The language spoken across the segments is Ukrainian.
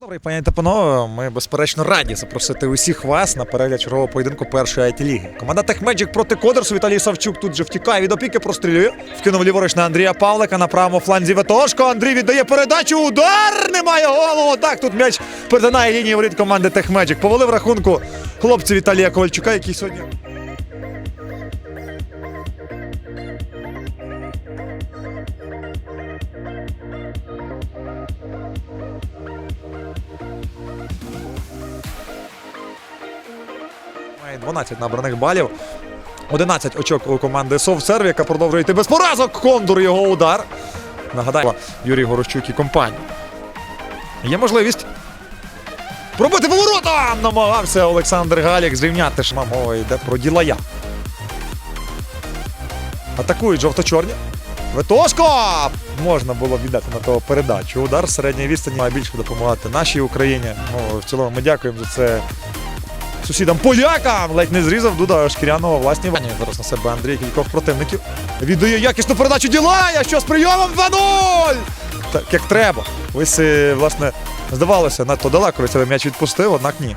Добрий, пані та панове, ми безперечно раді запросити усіх вас на перегляд чергового поєдинку першої it ліги. Команда Техмеджик проти Кодерсу. Віталій Савчук тут же втікає від опіки, прострілює. Вкинув ліворуч на Андрія Павлика на правому фланзі Ветошко. Андрій віддає передачу. Удар! Немає голову. Так, тут м'яч перетинає лінії воріт команди Техмеджик. Повели в рахунку хлопці Віталія Ковальчука, який сьогодні. Має 12 набраних балів. 11 очок у команди Совсерв, яка продовжує йти без поразок. Кондур його удар. Нагадаємо, Юрій Горощук і компанія. Є можливість. Пробити поворотом! Намагався Олександр Галік зрівняти шма. Мова йде про ділая. Атакують жовто-чорні. Ветошко! Можна було віддати на того передачу. Удар середньої відстані має більше допомагати нашій Україні. Ну, в цілому ми дякуємо за це сусідам полякам. Ледь не зрізав Дуда шкіряного власні вані. Зараз на себе Андрій кількох противників. Віддає якісну передачу Ділая. Що з прийомом 2-0! Так як треба. Ось, е, власне, здавалося, надто далеко від себе м'яч відпустив, однак ні.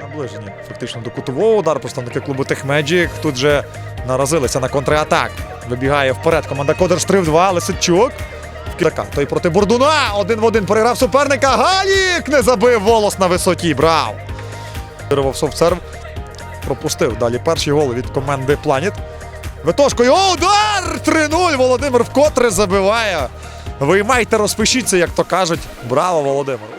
Наближені фактично до кутового удару представники клубу Техмеджік. Тут же наразилися на контратак. Вибігає вперед команда Кодер Стрив 2, Лисичук. Вкидака. Той проти Бордуна. Один в один переграв суперника. Галік не забив волос на висоті. Брав. Вирвав софтсерв. Пропустив далі перший гол від команди Планіт. Ветошкою удар! 3-0. Володимир вкотре забиває. Виймайте, розпишіться, як то кажуть. Браво, Володимир.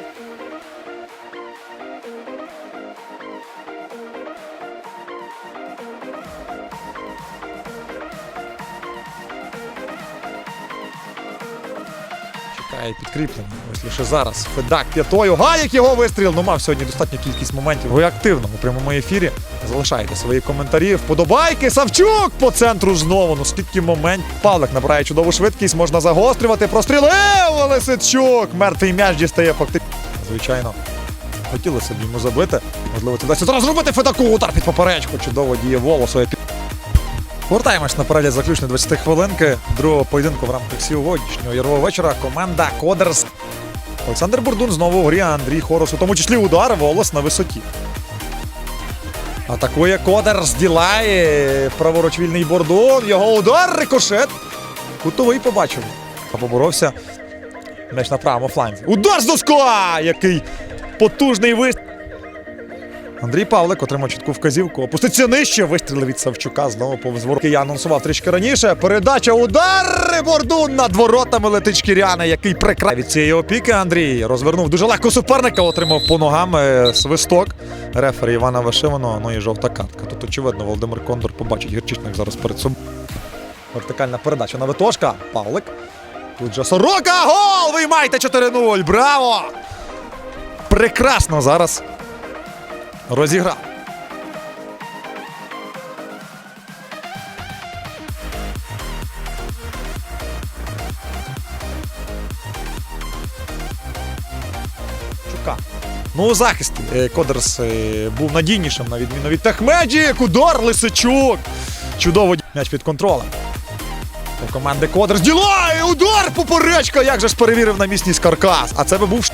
Чекає підкріплення. Ось лише зараз. Федак п'ятою. Гаєк його вистріл. Ну мав сьогодні достатню кількість моментів. Ви активно у прямому ефірі. Залишайте свої коментарі. Вподобайки. Савчук по центру знову. Ну скільки момент. Павлик набирає чудову швидкість. Можна загострювати. Прострілив Лисичук. Мертвий м'яч дістає фактично. Звичайно. Хотілося б йому забити. Можливо, це вдасться зараз зробити Федаку. Удар під поперечку. Чудово діє волосу. Повертаємось на перегляд заключної 20 хвилинки другого поєдинку в рамках сьогоднішнього ярового вечора. Команда Кодерс. Олександр Бурдун знову в грі, Андрій Хорос, у тому числі удар, волос на висоті. Атакує Кодерс, ділає. Праворуч вільний Бордун. Його удар, рикошет. Кутовий побачив. А Поборовся. М'яч на правому фланзі. Удар з доска! Який потужний вистріл. Андрій Павлик отримав чітку вказівку. Опуститься нижче. Вистріли від Савчука. Знову повз ворот. Я анонсував трішки раніше. Передача удар! Бордун над воротами летить шкіряна, який прикра... від цієї опіки. Андрій розвернув дуже легко суперника. Отримав по ногам е, свисток. Рефері Івана Вишиваного. Ну і жовта картка. Тут очевидно Володимир Кондор побачить гірчичник зараз перед собою. Вертикальна передача на Витошка. Павлик. Тут же Сорока. Гол! Виймайте 4-0. Браво! Прекрасно зараз розіграв. Чука. Ну, у захисті е, Кодерс е, був надійнішим, на відміну від Техмеджік. Удар Лисичук. Чудово м'яч під контролем. У команди Кодерс. Ділай! Удар поперечка! Як же ж перевірив на місність каркас. А це би був